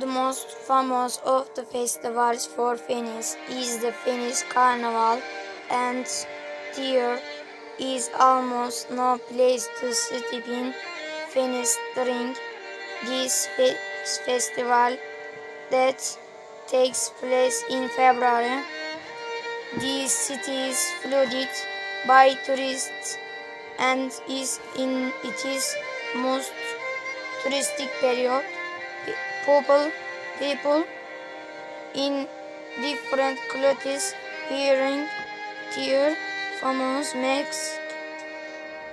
The most famous of the festivals for Venice is the Venice Carnival, and there is almost no place to sleep in Venice during this fe- festival that takes place in February. The city is flooded by tourists and is in its most touristic period. People, people in different clothes wearing their famous masks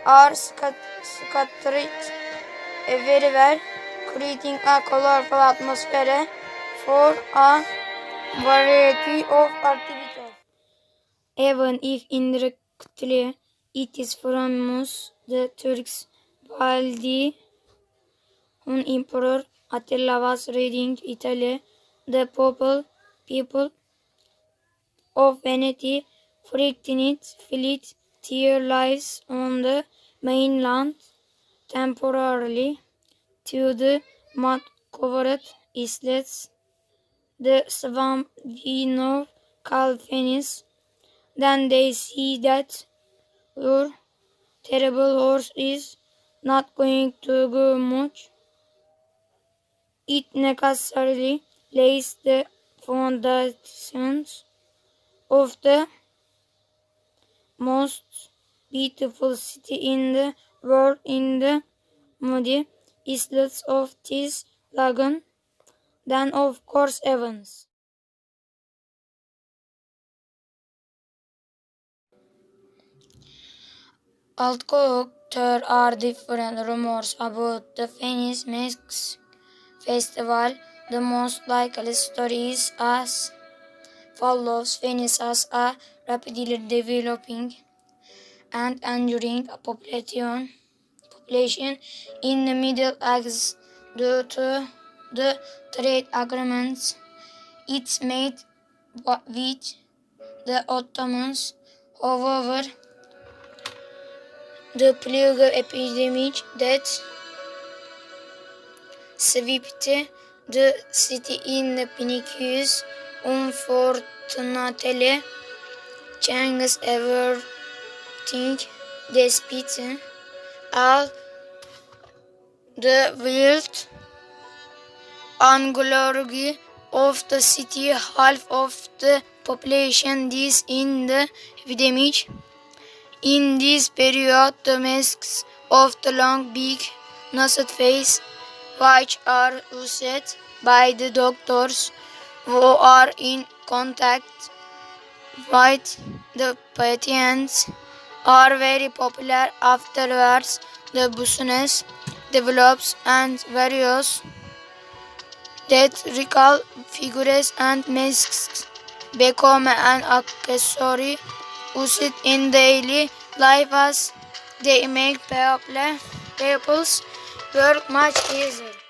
are scat- scattered everywhere, creating a colorful atmosphere for a variety of activities. Even if indirectly it is famous, the Turks while the Hun Emperor Attila was raiding Italy, the people, people of Venice threatened fled their lives on the mainland temporarily to the mud-covered islets, the swamp call Venice. Then they see that your terrible horse is not going to go much. It necessarily lays the foundations of the most beautiful city in the world in the muddy islets of this lagoon. Then, of course, Evans. Although there are different rumors about the Venice Masks Festival, the most likely story is as follows Venice as a rapidly developing and enduring population population in the Middle Ages due to the trade agreements it made with the Ottomans. However, the plague epidemic that swept the city in the Phoenicians unfortunately changed everything despite all the wealth and glory of the city. Half of the population is in the epidemic. In this period, the masks of the long, big, nosed face, which are used by the doctors who are in contact with the patients, are very popular. Afterwards, the business develops and various theatrical figures and masks become an accessory used in daily life as they make people, people's World Match User.